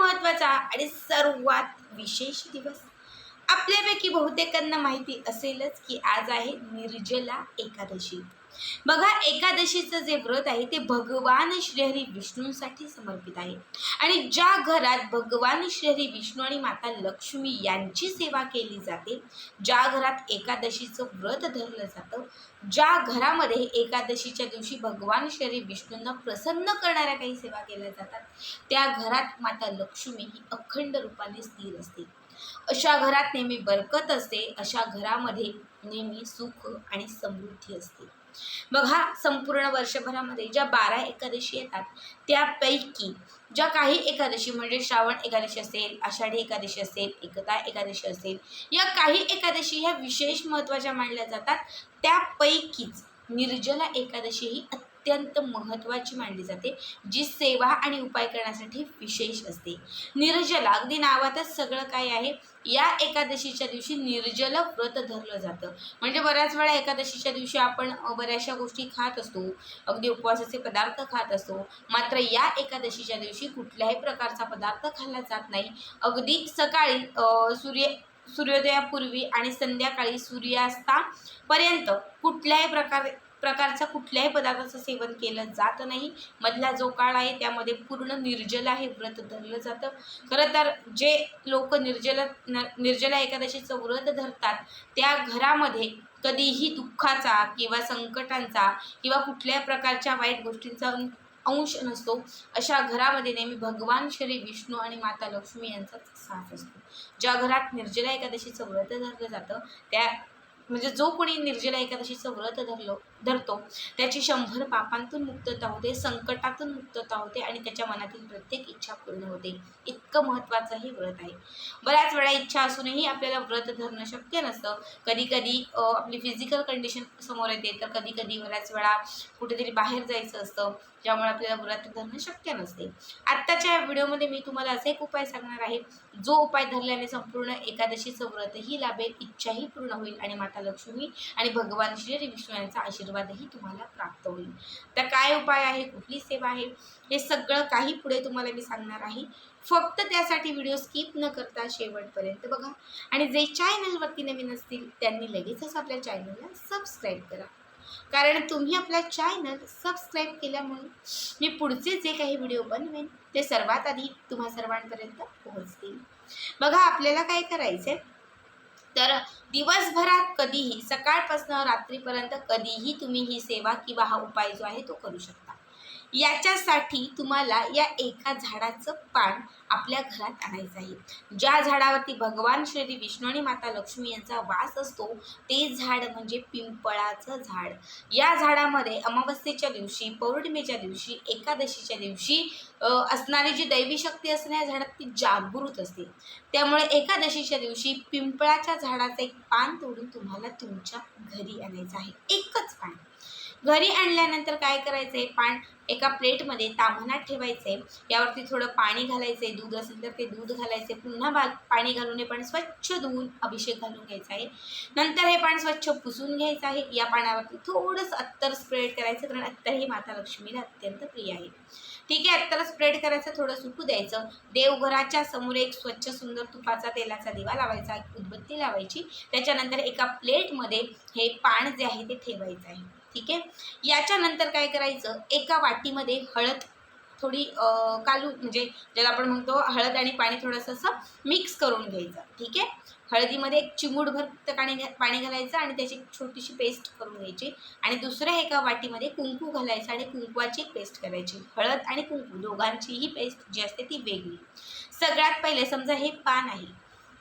महत्त्वाचा आणि सर्वात विशेष दिवस. आपल्यापैकी बहुतेकांना माहिती असेलच की आज आहे निर्जला एकादशी. बघा एकादशीचं जे व्रत आहे ते भगवान श्रीहरी विष्णूंसाठी समर्पित आहे. आणि ज्या घरात भगवान श्रीहरी विष्णू आणि माता लक्ष्मी यांची सेवा केली जाते ज्या घरात एकादशीचं व्रत धरलं जातं ज्या घरामध्ये एकादशीच्या दिवशी भगवान श्री विष्णूंना प्रसन्न करणाऱ्या काही सेवा केल्या जातात त्या घरात माता लक्ष्मी ही अखंड रूपाने स्थिर असते. अशा घरात नेहमी बरकत असते अशा घरामध्ये नेहमी सुख आणि समृद्धी असते. बघा संपूर्ण वर्षभरामध्ये ज्या बारा एकादशी येतात त्यापैकी ज्या काही एकादशी म्हणजे श्रावण एकादशी असेल आषाढी एकादशी असेल एकता एकादशी असेल या काही एकादशी ह्या विशेष महत्त्वाच्या मानल्या जातात. त्यापैकीच निर्जला एकादशी ही अत्यंत महत्त्वाची मानली जाते जी सेवा आणि उपाय करण्यासाठी विशेष असते. निर्जला अगदी नावातच सगळं काय आहे? या एकादशीच्या दिवशी निर्जल व्रत धरलं जातं. म्हणजे बऱ्याच वेळा एकादशीच्या दिवशी आपण बऱ्याचशा गोष्टी खात असतो. अगदी उपवासाचे पदार्थ खात असतो. मात्र या एकादशीच्या दिवशी कुठल्याही प्रकारचा पदार्थ खाल्ला जात नाही. अगदी सकाळी सूर्य सूर्योदयापूर्वी आणि संध्याकाळी सूर्यास्तापर्यंत कुठल्याही प्रकारे प्रकारचा कुठल्याही पदार्थाचं सेवन केलं जात नाही. मधला जो काळ आहे त्यामध्ये पूर्ण निर्जला हे व्रत धरलं जातं. खरं तर जे लोक निर्जला न निर्जला एकादशीचं व्रत धरतात त्या घरामध्ये कधीही दुःखाचा किंवा संकटांचा किंवा कुठल्याही प्रकारच्या वाईट गोष्टींचा अंश नसतो. अशा घरामध्ये नेहमी भगवान श्री विष्णू आणि माता लक्ष्मी यांचाच साथ असतो. ज्या घरात निर्जला एकादशीचं व्रत धरलं जातं त्या म्हणजे जो कोणी निर्जला एकादशीचं व्रत धरलं धरतो. त्याची शंभर पापांतून मुक्तता होते संकटातून मुक्तता होते आणि त्याच्या मनातील प्रत्येक इच्छा पूर्ण होते. इतकं महत्त्वाचं हे व्रत आहे. बऱ्याच वेळा इच्छा असूनही आपल्याला व्रत धरणं शक्य नसतं. कधी कधी आपली फिजिकल कंडिशन समोर येते तर कधी कधी बऱ्याच वेळा कुठेतरी बाहेर जायचं असतं ज्यामुळे आपल्याला व्रत धरणं शक्य नसते. आत्ताच्या या व्हिडिओमध्ये मी तुम्हाला असा एक उपाय सांगणार आहे. जो उपाय धरल्याने संपूर्ण एकादशीचं व्रतही लाभेल इच्छाही पूर्ण होईल आणि माता लक्ष्मी आणि भगवान श्री विष्णू यांचा आशीर्वादही तुम्हाला प्राप्त होईल. तर काय उपाय आहे? कुठली सेवा आहे? हे सगळं काही पुढे तुम्हाला मी सांगणार आहे. फक्त त्यासाठी व्हिडिओ स्किप न करता शेवटपर्यंत बघा. आणि जे चॅनलवरती नवीन असतील त्यांनी लगेचच आपल्या चॅनलला सबस्क्राईब करा. कारण तुम्ही आपला चॅनल सबस्क्राईब केल्यामुळे मी पुढचे जे काही व्हिडिओ बनवेन ते सर्वात आधी तुम्हा सर्वांपर्यंत पोहोचतील. बघा आपल्याला काय करायचं आहे तर दिवसभरात कधीही सकाळपासून रात्रीपर्यंत कधीही तुम्ही ही सेवा किंवा हा उपाय जो आहे तो करू शकता. याच्यासाठी तुम्हाला या एका झाडाचं पान आपल्या घरात आणायचं आहे. ज्या झाडावरती भगवान श्री विष्णू आणि माता लक्ष्मी यांचा वास असतो ते झाड म्हणजे पिंपळाचं झाड. या झाडामध्ये अमावस्येच्या दिवशी पौर्णिमेच्या दिवशी एकादशीच्या दिवशी असणारी जी दैवी शक्ती असते या झाडात ती जागृत असते. त्यामुळे एकादशीच्या दिवशी पिंपळाच्या झाडाचं एक पान तोडून तुम्हाला तुमच्या घरी आणायचं आहे. एकच पान. घरी आणल्यानंतर काय करायचं आहे पान एका प्लेटमध्ये ताम्हणात ठेवायचं आहे यावरती थोडं पाणी घालायचं आहे दूध असेल तर ते दूध घालायचे पुन्हा बा पाणी घालून हे पाणी स्वच्छ धुवून अभिषेक घालून घ्यायचा आहे. नंतर हे पाणी स्वच्छ पुसून घ्यायचं आहे. या पाण्यावरती थोडंसं अत्तर स्प्रेड करायचं कारण अत्तर ही माता लक्ष्मीला अत्यंत प्रिय आहे. ठीक आहे अत्तर स्प्रेड करायचं थोडं सुकू द्यायचं. देवघराच्या समोर एक स्वच्छ सुंदर तुपाचा तेलाचा दिवा लावायचा एक उदबत्ती लावायची. त्याच्यानंतर एका प्लेटमध्ये हे पान जे आहे ते ठेवायचं आहे. ठीक आहे? याच्यानंतर काय करायचं? एका वाटीमध्ये हळद थोडी कालू म्हणजे ज्याला आपण म्हणतो हळद आणि पाणी थोडंसं असं मिक्स करून घ्यायचं ठीक आहे? हळदीमध्ये एक चिमूटभर पाणी पाणी घालायचं आणि त्याची एक छोटीशी पेस्ट करून घ्यायची. आणि दुसऱ्या एका वाटीमध्ये कुंकू घालायचं आणि कुंकवाची पेस्ट करायची. हळद आणि कुंकू दोघांचीही पेस्ट जी असते ती वेगळी. सगळ्यात पहिले समजा हे पान आहे.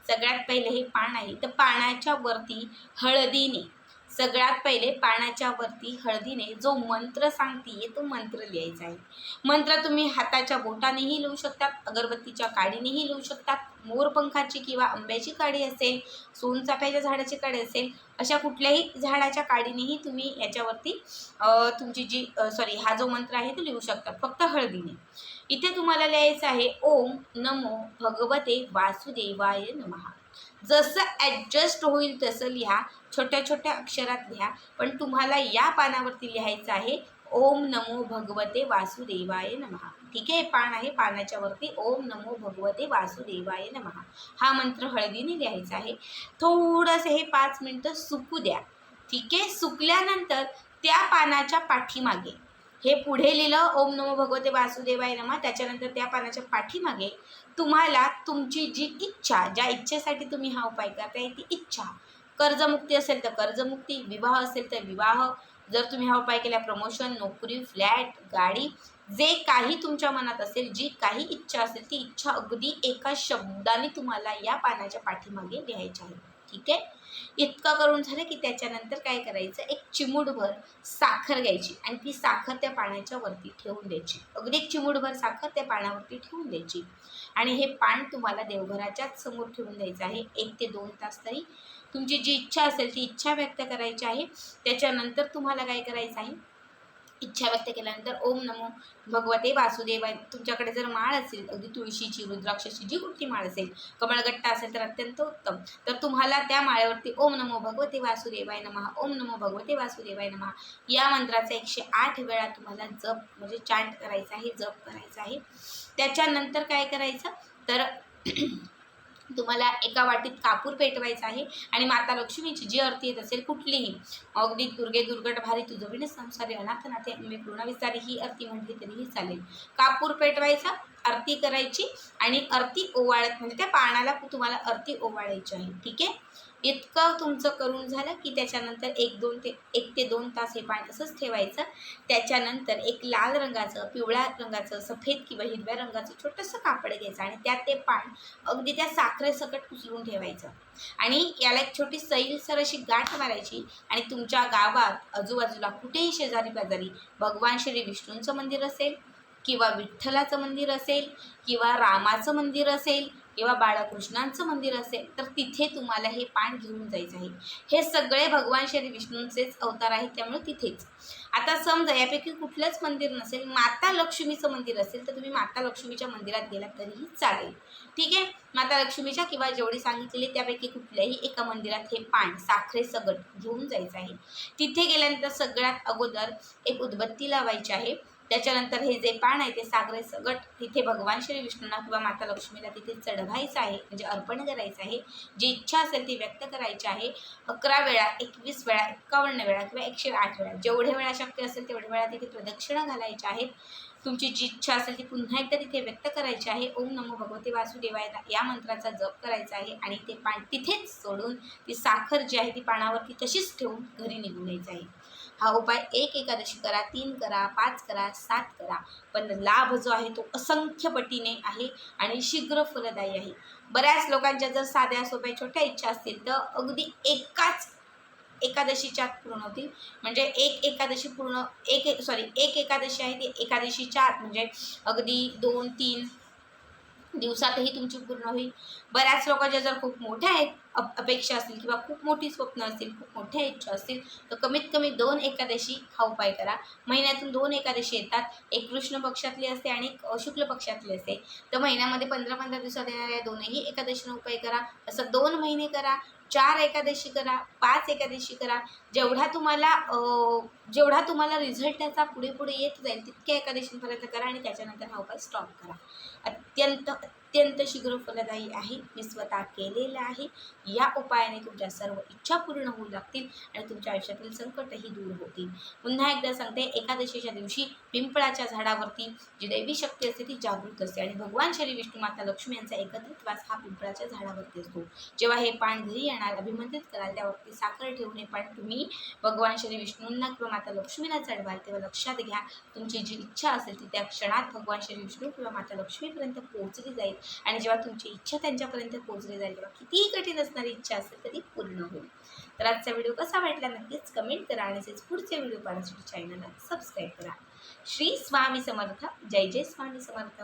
सगळ्यात पहिले हे पान आहे. तर पानाच्या वरती हळदीने सगळ्यात पहिले पानाच्या वरती हळदीने जो मंत्र सांगते तो मंत्र लिहायचा आहे. मंत्र तुम्ही हाताच्या बोटानेही लिहू शकतात अगरबत्तीच्या काडीनेही लिहू शकतात मोरपंखाची किंवा आंब्याची काडी असेल सोनचाफ्याच्या झाडाची काडी असेल अशा कुठल्याही झाडाच्या काडीनेही तुम्ही याच्यावरती तुमची जी सॉरी हा जो मंत्र आहे तो लिहू शकतात फक्त हळदीने. इथे तुम्हाला लिहायचं आहे ओम नमो भगवते वासुदेवाय नमः जसं ॲडजस्ट होईल तसं लिहा. छोट्या छोट्या अक्षरात लिहा. पण तुम्हाला या पानावरती लिहायचं आहे ओम नमो भगवते वासुदेवाय नमः ठीक आहे पान आहे पानाच्या वरती ओम नमो भगवते वासुदेवाय नमः हा मंत्र हळदीने लिहायचा आहे. थोडंसं हे पाच मिनटं सुकू द्या. ठीक आहे सुकल्यानंतर त्या पानाच्या पाठीमागे हे पुढे लिहिलं ओम नमो भगवते वासुदेवाय नमा. त्याच्यानंतर त्या पानाच्या पाठीमागे तुम्हाला तुमची जी इच्छा ज्या इच्छेसाठी तुम्ही हा उपाय करताय ती इच्छा. कर्जमुक्ती असेल तर कर्जमुक्ती विवाह असेल तर विवाह. जर तुम्ही हा उपाय केला प्रमोशन नोकरी फ्लॅट गाडी जे काही तुमच्या मनात असेल जी काही इच्छा असेल ती इच्छा अगदी एका शब्दाने तुम्हाला या पानाच्या पाठीमागे लिहायची आहे. ठीक आहे? इतकं करून झालं की त्याच्यानंतर काय करायचं? एक चिमूटभर साखर घ्यायची आणि ती साखर त्या पाण्याच्या वरती ठेवून द्यायची. अगदी एक चिमूटभर साखर त्या पाण्यावरती ठेवून द्यायची. आणि हे पान तुम्हाला देवघराच्याच समोर ठेवून द्यायचं आहे. एक ते दोन तास तरी तुमची जी इच्छा असेल ती इच्छा व्यक्त करायची आहे. त्याच्यानंतर तुम्हाला काय करायचं आहे? इच्छा व्यक्त केल्यानंतर ओम नमो भगवते वासुदेवाय. तुमच्याकडे जर माळ असेल अगदी तुळशीची रुद्राक्षाची जी कुठली माळ असेल कमळगट्टा असेल तर अत्यंत उत्तम. तर तुम्हाला त्या माळेवरती ओम नमो भगवते वासुदेवाय नमः ओम नमो भगवते वासुदेवाय नमः या मंत्राचा एकशे आठ वेळा तुम्हाला जप म्हणजे चांट करायचा आहे जप करायचा आहे. त्याच्यानंतर काय करायचं? तर तुम्हाला एका वाटीत कापूर पेटवायचा आहे आणि माता लक्ष्मीची जी आरती येत असेल कुठलीही अगदी दुर्गे दुर्गट भारी तुझविणे संसारी अनाथ नाथे अंबे पूर्णविस्तारी ही आरती म्हटली तरीही चालेल. कापूर पेटवायचा आरती करायची आणि आरती ओवाळत म्हणजे त्या पानाला तुम्हाला आरती ओवाळायची आहे. ठीक आहे? इतकं तुमचं करून झालं की त्याच्यानंतर एक दोन ते एक ते दोन तास हे पाणी असंच ठेवायचं. त्याच्यानंतर एक लाल रंगाचं पिवळ्या रंगाचं सफेद किंवा हिरव्या रंगाचं छोटंसं कापड घ्यायचं आणि त्यात ते पान अगदी त्या साखरेसकट उचलून ठेवायचं. आणि याला एक छोटी सैलसर अशी गाठ मारायची आणि तुमच्या गावात आजूबाजूला कुठेही शेजारी पाजारी भगवान श्री विष्णूंचं मंदिर असेल किंवा विठ्ठलाचं मंदिर असेल किंवा रामाचं मंदिर असेल किंवा बाळकृष्णांचं मंदिर असेल तर तिथे तुम्हाला हे पान घेऊन जायचं आहे. हे सगळे भगवान श्री विष्णूंचेच अवतार आहेत त्यामुळे तिथेच. आता समजा यापैकी कुठलंच मंदिर नसेल माता लक्ष्मीचं मंदिर असेल तर तुम्ही माता लक्ष्मीच्या मंदिरात गेलात तरीही चालेल. ठीक आहे? माता लक्ष्मीच्या किंवा जेवढी सांगितलेली त्यापैकी कुठल्याही एका मंदिरात हे पान साखरे सगट घेऊन जायचं आहे. तिथे गेल्यानंतर सगळ्यात अगोदर एक उदबत्ती लावायची आहे. त्याच्यानंतर हे जे पान आहे ते सागरे सगट तिथे भगवान श्री विष्णूंना किंवा माता लक्ष्मीला तिथे चढवायचं आहे म्हणजे अर्पण करायचं आहे. जी इच्छा असेल ती व्यक्त करायची आहे. अकरा वेळा एकवीस वेळा एक्कावन्न वेळा किंवा एकशे आठ वेळा जेवढे वेळा शक्य असेल तेवढ्या वेळा तिथे प्रदक्षिणा घालायच्या आहेत तुमची जी इच्छा असेल ती पुन्हा एकदा तिथे व्यक्त करायची आहे. ओम नमो भगवते वासुदेवाय या मंत्राचा जप करायचा आहे आणि ते पान तिथेच सोडून ती साखर जी आहे ती पानावरती तशीच ठेवून घरी निघून यायचं आहे. हा उपाय एक एकादशी करा तीन करा पाच करा सात करा. पण लाभ जो आहे तो असंख्य पटीने आहे आणि शीघ्र फलदायी आहे. बऱ्याच लोकांच्या जर साध्या सोप्या छोट्या इच्छा असतील तर अगदी एकाच एकादशीच्या आत पूर्ण होतील. म्हणजे एक एकादशी पूर्ण एक सॉरी एक एकादशी आहे ती एकादशीच्या आत. म्हणजे अगदी दोन तीन दिवसातही तुमची पूर्ण होईल. बऱ्याच लोकांच्या जर खूप मोठ्या आहेत अप अपेक्षा असतील किंवा खूप मोठी स्वप्न असतील खूप मोठ्या इच्छा असतील तर कमीत कमी दोन एकादशी हा उपाय करा. महिन्यातून दोन एकादशी येतात. एक कृष्ण पक्षातली असते आणि एक शुक्ल पक्षातली असते. तर महिन्यामध्ये पंधरा पंधरा दिवसात येणाऱ्या दोनही एकादशीनं उपाय करा. असं दोन महिने करा चार एकादशी करा पाच एकादशी करा. जेवढा तुम्हाला जेवढा तुम्हाला रिझल्ट त्याचा पुढे पुढे येत जाईल तितक्या एकादशीपर्यंत करा आणि त्याच्यानंतर हा उपाय स्टॉप करा. अत्यंत अत्यंत शीघ्र फलदायी आहे. मी स्वतः केलेलं आहे. या उपायाने तुमच्या सर्व इच्छा पूर्ण होऊ लागतील आणि तुमच्या आयुष्यातील संकटही दूर होतील. पुन्हा एकदा सांगते एकादशीच्या दिवशी पिंपळाच्या झाडावरती जी दैवी शक्ती असते ती जागृत असते आणि भगवान श्री विष्णू माता लक्ष्मी यांचा एकत्रित वास हा पिंपळाच्या झाडावरती असतो. जेव्हा हे पान घरी येणार अभिमंत्रित कराल त्यावरती साखर ठेवून हे पान तुम्ही भगवान श्री विष्णूंना किंवा माता लक्ष्मीला चढवाल तेव्हा लक्षात घ्या तुमची जी इच्छा असेल ती त्या क्षणात भगवान श्री विष्णू किंवा माता लक्ष्मीपर्यंत पोहोचली जाईल. आणि जेव्हा तुमची इच्छा त्यांच्यापर्यंत पोहोचली जाईल तेव्हा कितीही कठीण असणारी इच्छा असेल तरी पूर्ण होईल. तर आजचा व्हिडिओ कसा वाटला नक्कीच कमेंट करा आणि तसेच पुढचे व्हिडिओ पाहण्यासाठी चॅनलला सबस्क्राईब करा. श्री स्वामी समर्थ. जय जय स्वामी समर्थ.